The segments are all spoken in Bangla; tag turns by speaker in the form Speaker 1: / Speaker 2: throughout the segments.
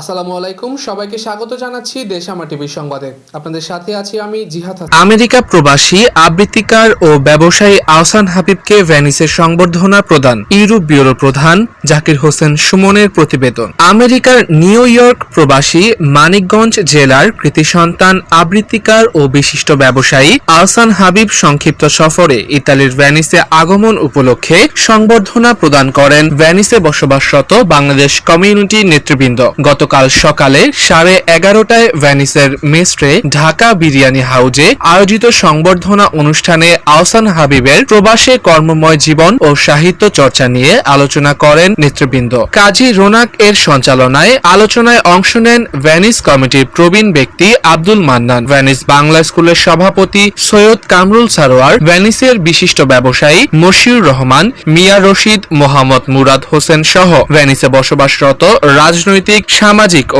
Speaker 1: আসসালামু আলাইকুম, সবাইকে স্বাগত জানাচ্ছি দেশামা টিভির সংবাদে। আপনাদের সাথে আছি আমি জিহাদ
Speaker 2: আমেরিকা প্রবাসী, আবৃত্তিকার ও ব্যবসায়ী আহসান হাবিবকে ভ্যানিসের সংবর্ধনা প্রদান ইউরোপ ব্যুরো প্রধান জাকির হোসেন সুমনের প্রতিবেদন। আমেরিকার নিউ ইয়র্ক প্রবাসী মানিকগঞ্জ জেলার কৃতি সন্তান, আবৃত্তিকার ও বিশিষ্ট ব্যবসায়ী আহসান হাবিব সংক্ষিপ্ত সফরে ইতালির ভ্যানিসে আগমন উপলক্ষে সংবর্ধনা প্রদান করেন ভ্যানিসে বসবাসরত বাংলাদেশ কমিউনিটি নেতৃবৃন্দ। গতকাল সকালে সাড়ে এগারোটায় ভ্যানিসের মেস্ট্রে ঢাকা বিরিয়ানি হাউজে আয়োজিত সংবর্ধনা অনুষ্ঠানে আহসান হাবিবের প্রবাসে কর্মময় জীবন ও সাহিত্য চর্চা নিয়ে আলোচনা করেন নেতৃবৃন্দ। কাজী রোনাক এর সঞ্চালনায় আলোচনায় অংশ নেন ভ্যানিস কমিটির প্রবীণ ব্যক্তি আব্দুল মান্নান। ভ্যানিস বাংলা স্কুলের সভাপতি সৈয়দ কামরুল সারোয়ার, ভ্যানিসের বিশিষ্ট ব্যবসায়ী মশিউর রহমান, মিয়া রশিদ মোহাম্মদ মুরাদ হোসেন সহ ভ্যানিসে বসবাসরত রাজনৈতিক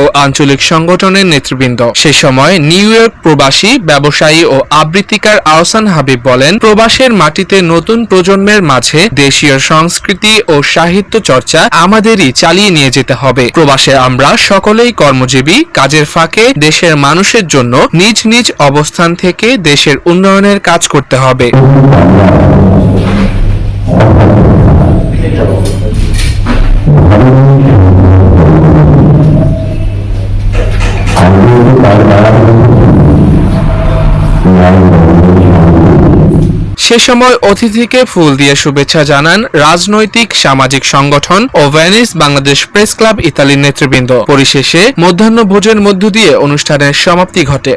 Speaker 2: ও আঞ্চলিক সংগঠনের নেতৃবৃন্দ। সে সময় নিউ ইয়র্ক প্রবাসী, ব্যবসায়ী ও আবৃত্তিকার আহসান হাবিব বলেন, প্রবাসের মাটিতে নতুন প্রজন্মের মাঝে দেশীয় সংস্কৃতি ও সাহিত্য চর্চা আমাদেরই চালিয়ে নিয়ে যেতে হবে। প্রবাসে আমরা সকলেই কর্মজীবী, কাজের ফাঁকে দেশের মানুষের জন্য নিজ নিজ অবস্থান থেকে দেশের উন্নয়নের কাজ করতে হবে। সে সময় অতিথিকে ফুল দিয়ে শুভেচ্ছা জানান রাজনৈতিক, সামাজিক সংগঠন ও ভেনিস বাংলাদেশ প্রেস ক্লাব ইতালির নেতৃবৃন্দ। পরিশেষে মধ্যাহ্ন ভোজের মধ্য দিয়ে অনুষ্ঠানের সমাপ্তি ঘটে।